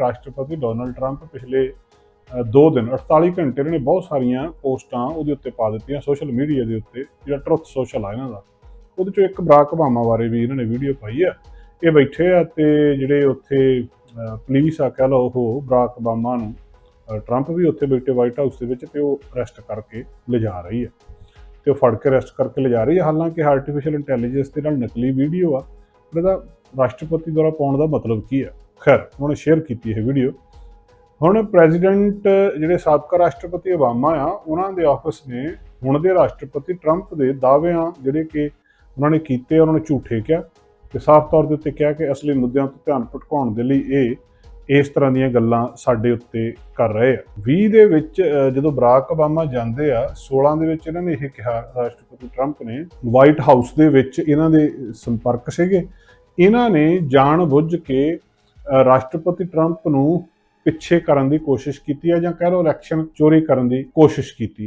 ਰਾਸ਼ਟਰਪਤੀ Donald Trump ਪਿਛਲੇ 2 ਦਿਨ 48 ਘੰਟੇ ਇਹਨਾਂ ਨੇ ਬਹੁਤ ਸਾਰੀਆਂ ਪੋਸਟਾਂ ਉਹਦੇ ਉੱਤੇ ਪਾ ਦਿੱਤੀਆਂ ਸੋਸ਼ਲ ਮੀਡੀਆ ਦੇ ਉੱਤੇ ਜਿਹੜਾ ਟਰੁੱਥ ਸੋਸ਼ਲ ਆ ਇਹਨਾਂ ਦਾ। ਉਹਦੇ ਚੋਂ ਇੱਕ ਬਰਾਕ ਓਬਾਮਾ ਬਾਰੇ ਵੀ ਇਹਨਾਂ ਨੇ ਵੀਡੀਓ ਪਾਈ ਆ। ਇਹ ਬੈਠੇ ਆ ਤੇ ਜਿਹੜੇ ਉੱਥੇ ਅਹ, ਪੁਲਿਸ ਆ ਕਹਿ ਲਓ ਉਹ ਬਰਾਕ ਓਬਾਮਾ ਨੂੰ ਟਰੰਪ ਵੀ ਉੱਥੇ ਬੈਠੇ ਵਾਈਟ ਹਾਊਸ ਦੇ ਵਿੱਚ ਤੇ ਉਹ ਅਰੈਸਟ ਕਰਕੇ ਲਿਜਾ ਰਹੀ ਹੈ ਤੇ ਉਹ ਫੜ ਕੇ ਅਰੈਸਟ ਕਰਕੇ ਲਿਜਾ ਰਹੀ ਹੈ ਹਾਲਾਂਕਿ ਆਰਟੀਫੀਸ਼ੀਅਲ ਇੰਟੈਲੀਜੈਂਸ ਦੇ ਨਾਲ ਨਕਲੀ ਵੀਡੀਓ ਆ। ਇਹਦਾ ਰਾਸ਼ਟਰਪਤੀ ਦੁਆਰਾ ਪਾਉਣ ਦਾ ਮਤਲਬ ਕੀ ਹੈ ਖੈਰ, ਉਹਨਾਂ ਨੇ ਸ਼ੇਅਰ ਕੀਤੀ ਇਹ ਵੀਡੀਓ ਹੁਣ ਪ੍ਰੈਜ਼ੀਡੈਂਟ ਜਿਹੜੇ ਸਾਬਕਾ ਰਾਸ਼ਟਰਪਤੀ ਓਬਾਮਾ ਆ, ਉਹਨਾਂ ਦੇ ਆਫਿਸ ਨੇ ਹੁਣ ਦੇ ਰਾਸ਼ਟਰਪਤੀ ਟਰੰਪ ਦੇ ਦਾਅਵਿਆਂ ਜਿਹੜੇ ਕਿ ਉਹਨਾਂ ਨੇ ਕੀਤੇ ਉਹਨਾਂ ਨੇ ਝੂਠੇ ਕਿਹਾ ਤੇ ਸਾਫ਼ ਤੌਰ ਦੇ ਉੱਤੇ ਕਿਹਾ ਕਿ ਅਸਲੀ ਮੁੱਦਿਆਂ ਤੋਂ ਧਿਆਨ ਭਟਕਾਉਣ ਦੇ ਲਈ ਇਹ ਇਸ ਤਰ੍ਹਾਂ ਦੀਆਂ ਗੱਲਾਂ ਸਾਡੇ ਉੱਤੇ ਕਰ ਰਹੇ ਆ। 20 ਦੇ ਵਿੱਚ ਜਦੋਂ ਬਰਾਕ ਓਬਾਮਾ ਜਾਂਦੇ ਆ 16 ਦੇ ਵਿੱਚ ਇਹਨਾਂ ਨੇ ਇਹ ਕਿਹਾ, ਰਾਸ਼ਟਰਪਤੀ ਟਰੰਪ ਨੇ ਵਾਈਟ ਹਾਊਸ ਦੇ ਵਿੱਚ ਇਹਨਾਂ ਦੇ ਸੰਪਰਕ ਸੀਗੇ। ਇਹਨਾਂ ਨੇ ਜਾਣ ਬੁੱਝ ਕੇ ਰਾਸ਼ਟਰਪਤੀ ਟਰੰਪ ਨੂੰ ਪਿੱਛੇ ਕਰਨ ਦੀ ਕੋਸ਼ਿਸ਼ ਕੀਤੀ ਹੈ ਜਾਂ ਕਹਿ ਲਓ ਇਲੈਕਸ਼ਨ ਚੋਰੀ ਕਰਨ ਦੀ ਕੋਸ਼ਿਸ਼ ਕੀਤੀ ਹੈ।